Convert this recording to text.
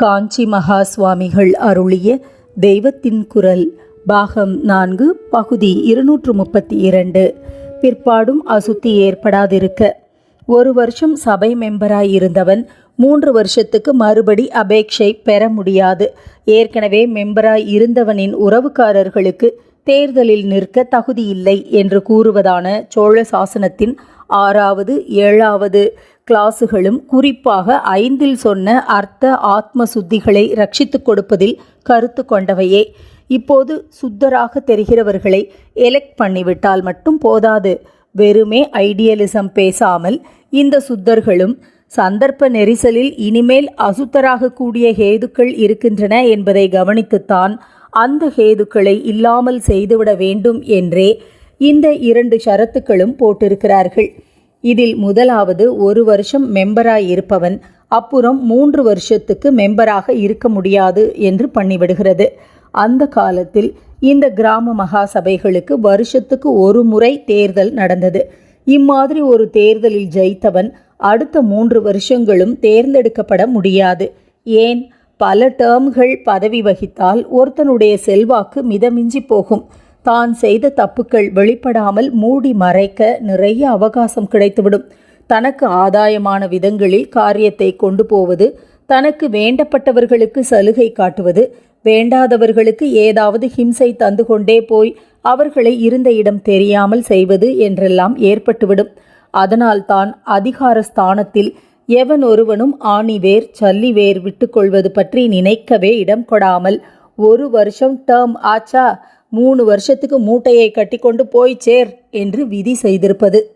காஞ்சி மகா சுவாமிகள் அருளிய தெய்வத்தின் குரல் பாகம் நான்கு பகுதி இருநூற்று முப்பத்தி இரண்டு பிற்பாடும் அசுத்தி ஏற்படாதிருக்க. ஒரு வருஷம் சபை மெம்பராய் இருந்தவன் மூன்று வருஷத்துக்கு மறுபடி அபேட்சை பெற முடியாது. ஏற்கனவே மெம்பராய் இருந்தவனின் உறவுக்காரர்களுக்கு தேர்தலில் நிற்க தகுதியில்லை என்று கூறுவதான சோழ சாசனத்தின் ஆறாவது ஏழாவது கிளாஸுகளும் குறிப்பாக ஐந்தில் சொன்ன அர்த்த ஆத்ம சுத்திகளை ரட்சித்து கொடுப்பதில் கருத்து கொண்டவையே. இப்போது சுத்தராக தெரிகிறவர்களை எலெக்ட் பண்ணிவிட்டால் மட்டும் போதாது. வெறுமே ஐடியலிசம் பேசாமல் இந்த சுத்தர்களும் சந்தர்ப்ப நெரிசலில் இனிமேல் அசுத்தராக கூடிய ஹேதுக்கள் இருக்கின்றன என்பதை கவனித்துத்தான் அந்த ஹேதுக்களை இல்லாமல் செய்துவிட வேண்டும் என்றே இந்த இரண்டு ஷரத்துக்களும் போட்டிருக்கிறார்கள். இதில் முதலாவது ஒரு வருஷம் மெம்பராய் இருப்பவன் அப்புறம் மூன்று வருஷத்துக்கு மெம்பராக இருக்க முடியாது என்று பண்ணிவிடுகிறது. அந்த காலத்தில் இந்த கிராம மகா சபைகளுக்கு வருஷத்துக்கு ஒரு முறை தேர்தல் நடந்தது. இம்மாதிரி ஒரு தேர்தலில் ஜெயித்தவன் அடுத்த மூன்று வருஷங்களும் தேர்ந்தெடுக்கப்பட முடியாது. ஏன்? பல டேர்ம்கள் பதவி வகித்தால் ஒருத்தனுடைய செல்வாக்கு மிதமிஞ்சி போகும். தான் செய்த தப்புக்கள் வெளிப்படாமல் மூடி மறைக்க நிறைய அவகாசம் கிடைத்துவிடும். தனக்கு ஆதாயமான விதங்களில் காரியத்தை கொண்டு போவது தனக்கு வேண்டப்பட்டவர்களுக்கு சலுகை காட்டுவது வேண்டாதவர்களுக்கு ஏதாவது ஹிம்சை தந்து கொண்டே போய் அவர்களை இருந்த இடம் தெரியாமல் செய்வது என்றெல்லாம் ஏற்பட்டுவிடும். அதனால் தான் அதிகார ஸ்தானத்தில் எவன் ஒருவனும் ஆணிவேர் சல்லிவேர் விட்டுக்கொள்வது பற்றி நினைக்கவே இடம் கொடாமல் ஒரு வருஷம் டேர்ம் ஆச்சா? மூணு வருஷத்துக்கு மூட்டையை கட்டிக்கொண்டு போய் சேர் என்று விதி செய்திருப்பது.